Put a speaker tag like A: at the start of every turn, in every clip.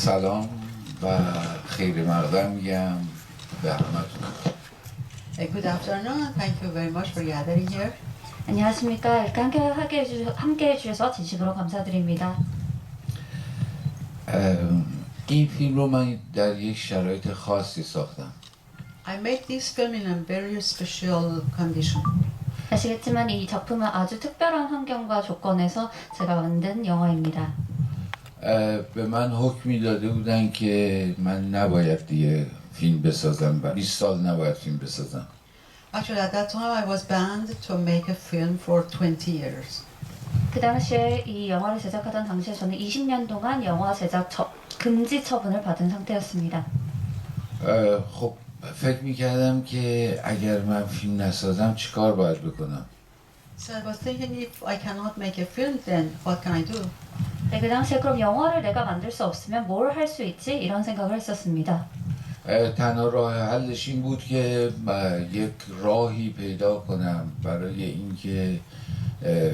A: سلام و خیر مقدم میگم به همتون
B: Uh, Good afternoon. Thank you very much for gathering here.
C: 안녕하십니까. 이렇게 함께 하게 해주, 함께 해주셔서 진심으로 감사드립니다.
A: ام، این فیلم رو من در یک شرایط خاصی ساختم
B: I made this film in a very special condition.
C: 아시겠지만 이 작품은 아주 특별한 환경과 조건에서 제가 만든 영화입니다.
A: اه، به من حکمی داده بودن که من نباید دیگه فیلم بسازم و 20 سال نباید فیلم بسازم
B: Actually, at that time, I was banned to make a film for 20 years.
C: 그 당시에 이 영화를 제작하던 당시에 저는 20년 동안 영화 제작 처, 금지 처분을 받은 상태였습니다.
A: اه، خب فکر میکردم که اگر من فیلم نسازم چیکار باید بکنم
B: So I was thinking if I cannot make a film, then what can I do?
C: 네, 그 당시에 그럼 영화를 내가 만들 수 없으면 뭘 할 수 있지? 이런 생각을 했었습니다.
A: اه، تنها راه حلش این بود که اه، یک راهی پیدا کنم برای اینکه اه،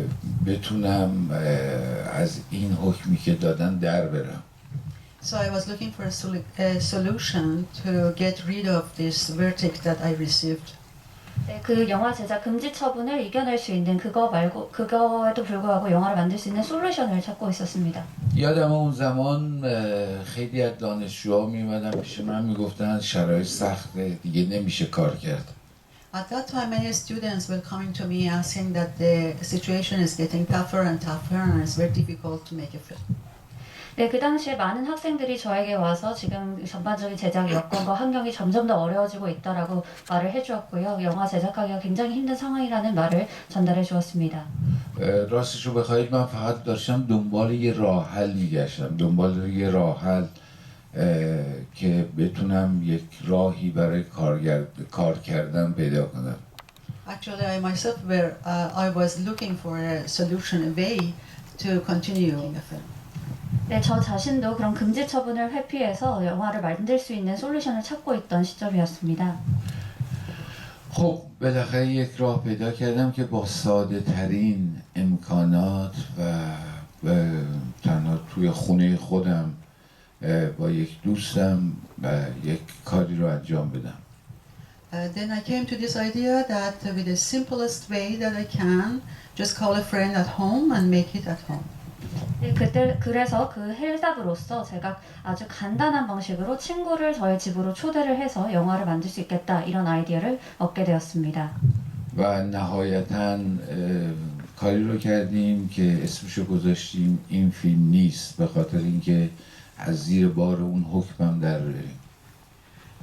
A: بتونم اه، از این حکمی که دادن در برم
B: So I was looking for a, solu- a solution to get rid of this verdict that I received.
C: 네, 그 영화 제작 금지 처분을 이겨낼 수 있는 그거 말고 그거에도 불구하고 영화를 만들 수 있는 솔루션을 찾고 있었습니다.
A: یادم اون زمان اه، خیلی از دانشجوها میمدن پیش من میگفتن شرایط سخته دیگه نمیشه کار کرد
B: At that time, many students were coming to me asking that the situation is getting tougher and tougher and it's very difficult to make a film.
C: 네, 그 당시에 많은 학생들이 저에게 와서 지금 전반적인 제작 여건과 환경이 점점 더 어려워지고 있다라고 말을 해주었고요. 영화 제작하기가 굉장히 힘든 상황이라는 말을 전달해 주었습니다.
A: اه، راستش رو بخواید من فقط داشتم دنبال یه راه حل میگشتم دنبال یه راه حل اه، که بتونم یک راهی برای کارگر... کار کردن پیدا کنم
B: Actually, I myself were uh, I was looking for a solution, a way to continue a film.
C: 네, 저 자신도 그런 금지 처분을 회피해서 영화를 만들 수 있는 솔루션을 찾고 있던 시점이었습니다.
A: خب بالاخره یک راه پیدا کردم که با ساده ترین امکانات و و تنها توی خونه خودم اه، با یک دوستم و یک کاری رو انجام بدم
B: Uh, then I came to this idea that uh, with the simplest way that I can, just call a friend at home and make it at home.
C: 네, 그때 그래서 그 해답으로서 제가 아주 간단한 방식으로 친구를 저의 집으로 초대를 해서 영화를 만들 수 있겠다 이런 아이디어를 얻게 되었습니다.
A: و نهایتا اه، کاری رو کردیم که اسمشو گذاشتیم این فیلم نیست به خاطر اینکه از زیر بار اون حکمم در بریم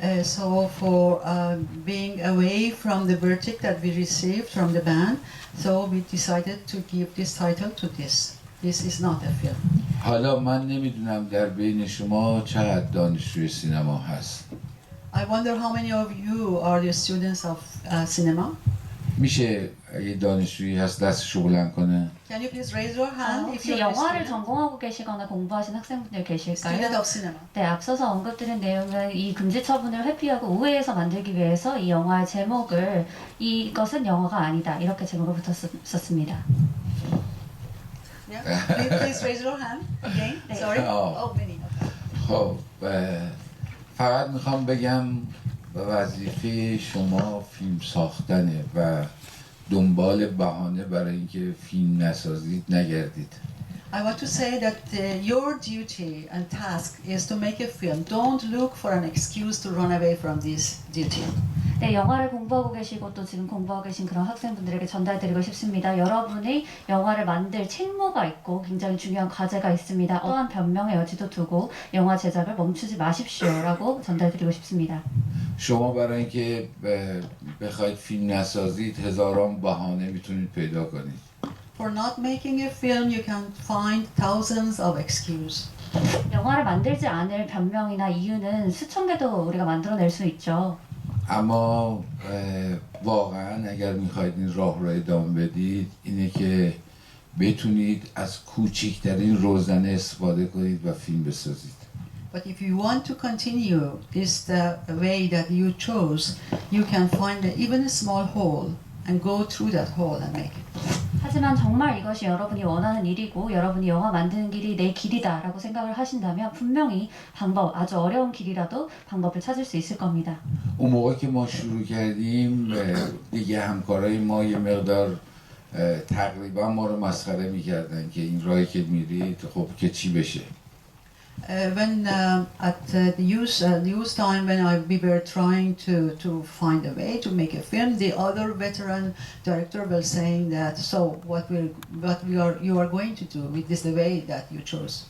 B: Uh, so for uh, being away from the verdict that we received from the band, so we decided to give this title to this. This is not a film.
A: حالا من نمیدونم در بین شما چقدر دانشجوی سینما هست
B: I wonder how many of you are the students of uh, cinema.
A: میشه اگه دانشجویی هست دستشو بلند کنه
B: Can you please raise your
C: 아,
B: hand if
C: 혹시
B: you're a
C: 영화를
B: student,
C: 전공하고 계시거나 공부하신 학생분들
B: student
C: 계실까요?
B: of cinema?
C: 네, 앞서서 언급드린 내용은 이 금지 처분을 회피하고 우회해서 만들기 위해서 이 영화의 제목을 이것은 영화가 아니다 이렇게 제목을 붙였었습니다.
B: Yeah. please, please raise your hand again.
C: 네.
B: Sorry.
A: Oh,
B: many. Okay.
A: خب فقط می‌خوام بگم وظیفه شما فیلم ساختنه و دنبال بهانه برای اینکه فیلم نسازید نگردید
B: I want to say that uh, your duty and task is to make a film. Don't look for an excuse to run away from this duty.
C: 네, 영화를 공부하고 계시고 또 지금 공부하고 계신 그런 학생분들에게 전달드리고 싶습니다. 여러분이 영화를 만들 책무가 있고 굉장히 중요한 과제가 있습니다. 어떠한 변명의 여지도 두고 영화 제작을 멈추지 마십시오라고 전달드리고 싶습니다.
A: شما برای اینکه اه، بخواید فیلم نسازید هزاران بهانه میتونید پیدا کنید
B: For not making a film, you can find thousands of excuses.
C: 영화를 만들지 않을 변명이나 이유는 수천 개도 우리가 만들어낼 수 있죠.
A: اما اه، واقعا اگر میخواید این راه رو ادامه بدید اینه که بتونید از کوچکترین روزنه استفاده کنید و فیلم بسازید
B: But if you want to continue this uh, way that you chose, you can find even a small hole and go through that hole and make it.
C: 하지만 정말 이것이 여러분이 원하는 일이고 여러분이 영화 만드는 길이 내 길이다라고 생각을 하신다면 분명히 방법 아주 어려운 길이라도 방법을 찾을 수 있을 겁니다.
A: اون موقع که ما شروع کردیم اه، دیگه همکارای ما یه مقدار اه، تقریبا ما رو مسخره میکردن که این راهی که میرید خب که چی بشه
B: Uh, when uh, at uh, the youth uh, youth time when I, we were trying to to find a way to make a film, the other veteran director was saying that. So what we what we are you are going to do with this the way that you chose.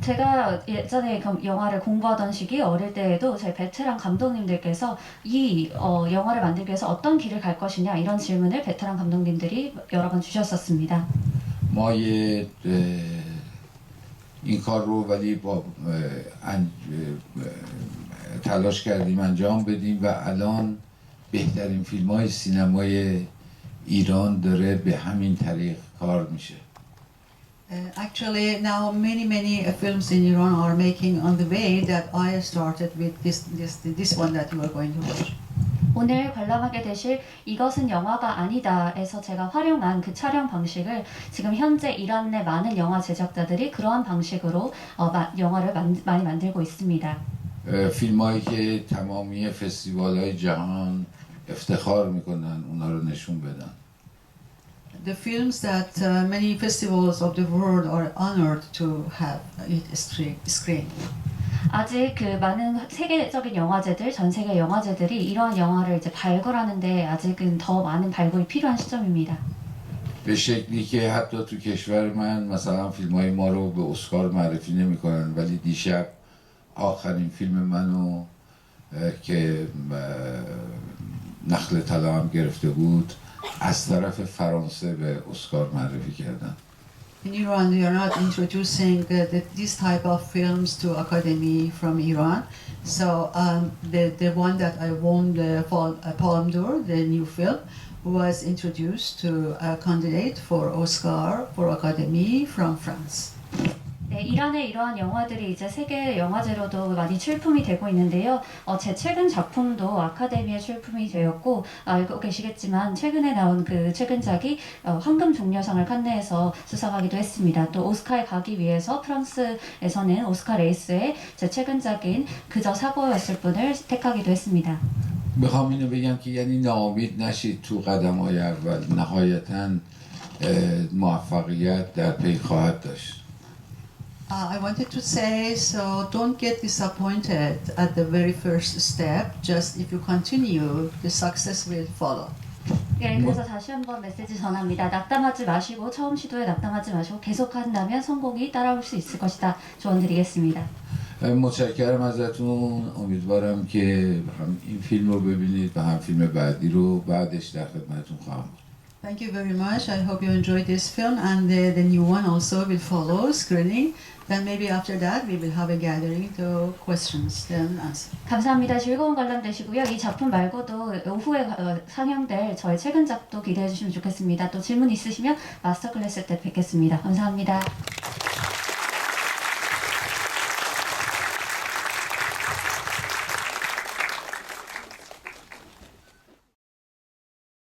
C: 제가 예전에 영화를 공부하던 시기 어릴 때에도 제 베테랑 감독님들께서 이 어, 영화를 만들기 위해서 어떤 길을 갈 것이냐 이런 질문을 베테랑 감독님들이 여러 번 주셨었습니다.
A: 뭐예 예. این کار رو ولی با اه، ان- اه، تلاش کردیم انجام بدیم و الان بهترین فیلم های سینمای ایران داره به همین طریق کار میشه
B: Uh, actually, now many many uh, films in Iran are making on the way that I started with this this this one that you are going to watch.
C: 오늘 관람하게 되실 이것은 영화가 아니다에서 제가 활용한 그 촬영 방식을 지금 현재 이란 내 많은 영화 제작자들이 그러한 방식으로 어, 마- 영화를 만, 많이 만들고 있습니다.
A: فیلم هایی که تمامی فستیوال های جهان افتخار میکنن اونا رو نشون بدن
B: The films that uh, many festivals of the world are honored to have it screen. screen.
C: 아직 그 많은 세계적인 영화제들, 전 세계 영화제들이 이러한 영화를 이제 발굴하는데 아직은 더 많은 발굴이 필요한 시점입니다.
A: به شکلی که حتی تو کشور من مثلا فیلم های ما رو به اسکار معرفی نمیکنن ولی دیشب آخرین فیلم منو اه، که اه، نخل طلا هم گرفته بود از طرف فرانسه به اسکار معرفی کردن
B: In Iran, they are not introducing uh, the, this type of films to Academy from Iran. So um, the, the one that I won the uh, Palme d'Or, the new film, was introduced to a candidate for Oscar for Academy from France.
C: 네, 이란의 이러한 영화들이 이제 세계 영화제로도 많이 출품이 되고 있는데요. 어, 제 최근 작품도 아카데미에 출품이 되었고 알고 계시겠지만 최근에 나온 그 최근작이 어, 황금 종려상을 칸네에서 수상하기도 했습니다. 또 오스카에 가기 위해서 프랑스에서는 오스카 레이스에 제 최근작인 그저 사고였을 뿐을 택하기도 했습니다.
A: میخوام اینو بگم که یعنی ناامید نشید تو قدم های اول نهایتا اه، موفقیت در پی خواهد داشت
B: Uh, I wanted to say, so don't get disappointed at the very first step. Just if you continue, the success will follow.
C: 예, 그래서 다시 한번 메시지 전합니다. 낙담하지 마시고 처음 시도에 낙담하지 마시고 계속한다면 성공이 따라올 수 있을 것이다. 조언 드리겠습니다.
A: متشکرم ازتون امیدوارم که هم این فیلم رو ببینید و هم فیلم بعدی رو بعدش در خدمتتون خواهم بود.
B: Thank you very much. I hope you enjoyed this film, and the, the new one also will follow screening. Then maybe after that we will have a gathering to questions then answer.
C: 감사합니다. 즐거운 관람 되시고요. 이 작품 말고도 오후에 어, 상영될 저의 최근 작도 기대해 주시면 좋겠습니다. 또 질문 있으시면 마스터 클래스 때 뵙겠습니다. 감사합니다.